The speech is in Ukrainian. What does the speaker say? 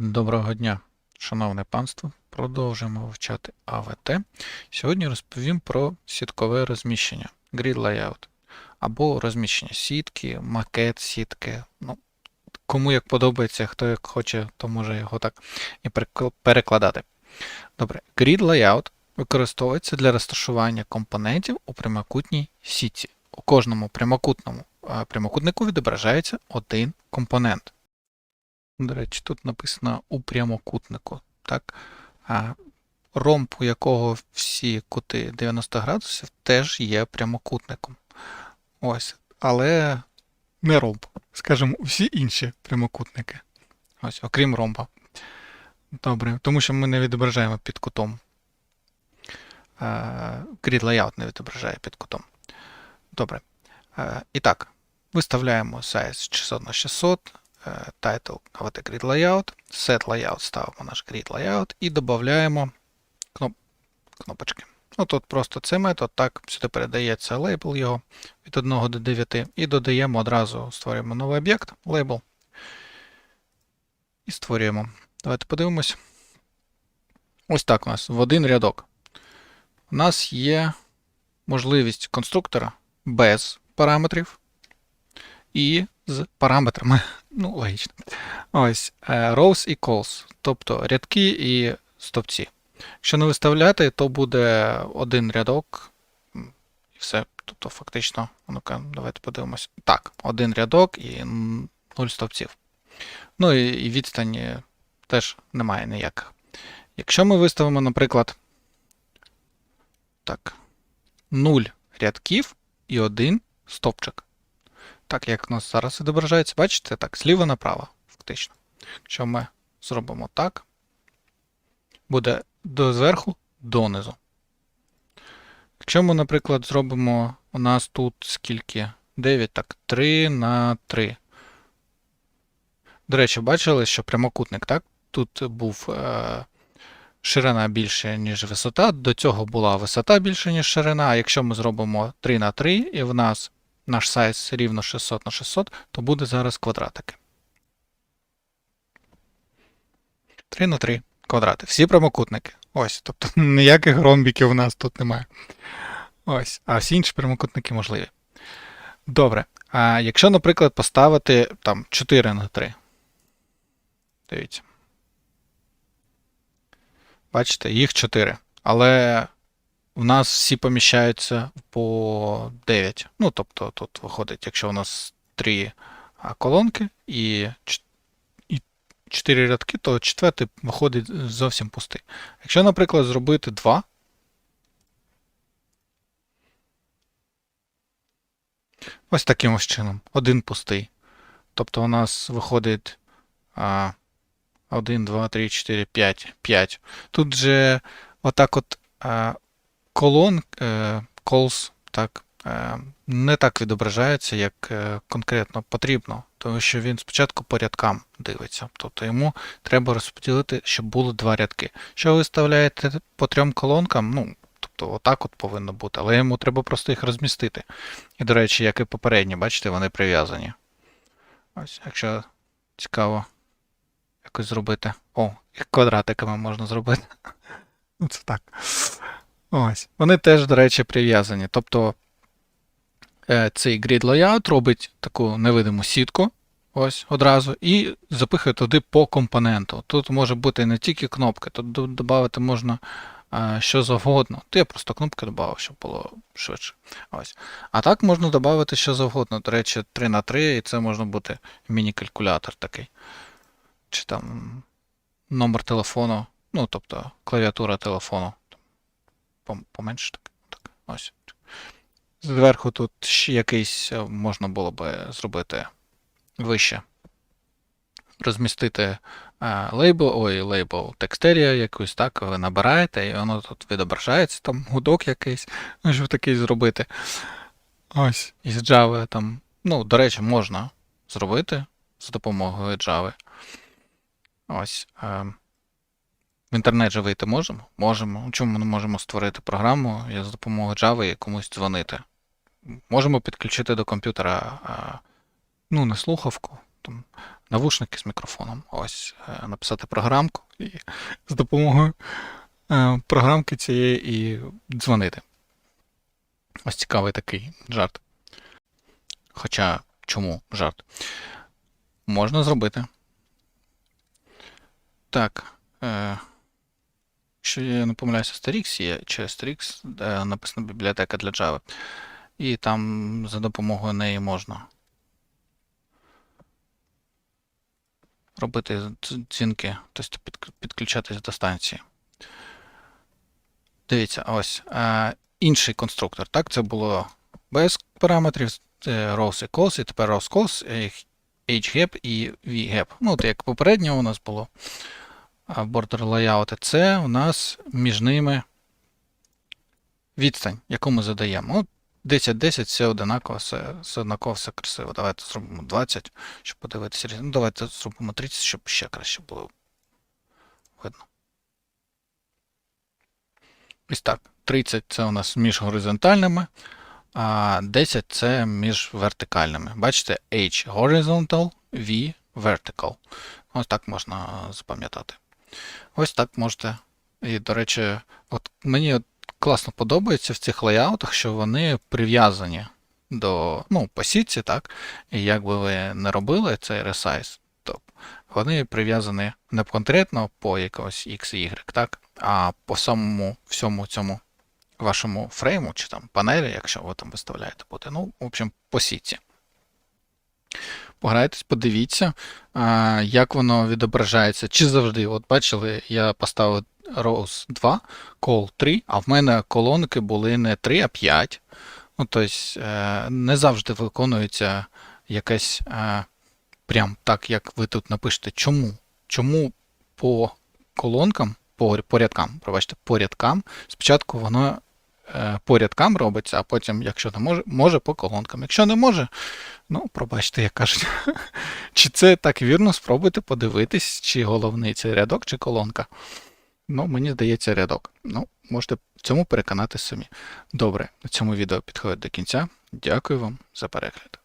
Доброго дня, шановне панство. Продовжуємо вивчати АВТ. Сьогодні розповім про сіткове розміщення Grid Layout або розміщення сітки, макет сітки. Ну, кому як подобається, хто як хоче, то може його так і перекладати. Добре, Grid Layout використовується для розташування компонентів у прямокутній сітці. У кожному прямокутному е, прямокутнику відображається один компонент. До речі, тут написано у прямокутнику. Так? А ромб, у якого всі кути 90 градусів, теж є прямокутником. Ось. Але не ромб. Скажімо, всі інші прямокутники. Ось, окрім ромба. Добре, тому що ми не відображаємо під кутом. Grid Layout не відображає під кутом. Добре. І так, виставляємо size 600 на 600 е, title AVT Grid Layout, set layout ставимо наш Grid Layout і додаємо кноп, кнопочки. Ну тут просто цей метод, так, сюди передається лейбл його від 1 до 9 і додаємо одразу, створюємо новий об'єкт, лейбл. І створюємо. Давайте подивимось. Ось так у нас в один рядок. У нас є можливість конструктора без параметрів і з параметрами. Ну, логічно. Ось е, rows і calls, тобто рядки і стовпці. Якщо не виставляти, то буде один рядок і все. Тобто, фактично, ну-ка, давайте подивимось. Так, один рядок і нуль стовпців. Ну і, відстані теж немає ніяких. Якщо ми виставимо, наприклад, так, 0 рядків і один стовпчик. Так, як у нас зараз відображається, бачите, так, зліва направо, фактично. Якщо ми зробимо так, буде до зверху донизу. Якщо ми, наприклад, зробимо у нас тут скільки? 9, так, 3 на 3. До речі, бачили, що прямокутник, так? Тут був е, ширина більше, ніж висота. До цього була висота більше, ніж ширина. А якщо ми зробимо 3 на 3, і в нас наш сайз рівно 600 на 600, то буде зараз квадратики. 3 на 3 квадрати. Всі прямокутники. Ось. Тобто ніяких ромбіків у нас тут немає. Ось. А всі інші прямокутники можливі. Добре. А якщо, наприклад, поставити там 4 на 3. Дивіться. Бачите, їх 4. Але у нас всі поміщаються по 9. Ну, тобто, тут виходить, якщо у нас 3 колонки і 4 рядки, то четвертий виходить зовсім пустий. Якщо, наприклад, зробити 2, ось таким ось чином, один пустий. Тобто у нас виходить 1, 2, 3, 4, 5, 5. Тут же отак от колон, е, calls, так, е, не так відображається, як е, конкретно потрібно, тому що він спочатку по рядкам дивиться. Тобто йому треба розподілити, щоб було два рядки. Що ви виставляєте по трьом колонкам, ну, тобто отак от повинно бути, але йому треба просто їх розмістити. І, до речі, як і попередні, бачите, вони прив'язані. Ось, якщо цікаво якось зробити. О, і квадратиками можна зробити. Ну, це так. Ось. Вони теж, до речі, прив'язані. Тобто е, цей grid layout робить таку невидиму сітку. Ось одразу, і запихує туди по компоненту. Тут може бути не тільки кнопки, тут додати можна е, що завгодно. То я просто кнопки додав, щоб було швидше. Ось. А так можна додати що завгодно. До речі, 3 на 3, і це може бути міні-калькулятор такий. Чи там номер телефону, ну, тобто клавіатура телефону. Пом- Поменше так. так. Ось. Зверху тут ще якийсь е, можна було би зробити вище. Розмістити е, лейбл, ой, лейбл текстерія якусь, так, ви набираєте, і воно тут відображається, там гудок якийсь, щоб такий зробити. Ось. Із Java там. Ну, до речі, можна зробити за допомогою Java. Ось. Е, в інтернет же вийти можемо? Можемо. Чому ми не можемо створити програму і за допомогою Java і комусь дзвонити? Можемо підключити до комп'ютера, ну, не слухавку, там, навушники з мікрофоном. Ось е, написати програмку і з допомогою е, програмки цієї і дзвонити. Ось цікавий такий жарт. Хоча чому жарт? Можна зробити. Так. Е, якщо я не помиляюся, Starix є, чи Starix, де написана бібліотека для Java. І там за допомогою неї можна робити дз- дзвінки, тобто під- підключатись до станції. Дивіться, ось е, інший конструктор. Так, це було без параметрів, це rows і calls, і тепер rows calls, е, hgap і vgap. Ну, от як попередньо у нас було border layout, це у нас між ними відстань, яку ми задаємо. Ну, 10-10 все одинаково, все, все однаково, все красиво. Давайте зробимо 20, щоб подивитися. Ну, давайте зробимо 30, щоб ще краще було видно. Ось так. 30 це у нас між горизонтальними, а 10 це між вертикальними. Бачите, H horizontal, V vertical. Ось так можна запам'ятати. Ось так можете. І, до речі, от мені от класно подобається в цих леяутах, що вони прив'язані до ну, по сітці, так? І як би ви не робили цей resize, то вони прив'язані не конкретно по якогось X і Y, так? а по самому всьому цьому вашому фрейму чи там панелі, якщо ви там виставляєте буде. Ну, в общем, по сітці. Пограйтесь, подивіться, як воно відображається. Чи завжди, от бачили, я поставив rows 2, call 3, а в мене колонки були не 3, а 5. Ну, тобто, не завжди виконується якесь е, прям так, як ви тут напишете. Чому? Чому по колонкам, по, по рядкам, пробачте, по рядкам, спочатку воно по рядкам робиться, а потім, якщо не може, може по колонкам. Якщо не може, ну, пробачте, як кажуть. Чи це так вірно, спробуйте подивитись, чи головний це рядок, чи колонка. Ну, мені здається, рядок. Ну, можете цьому переконати самі. Добре, на цьому відео підходить до кінця. Дякую вам за перегляд.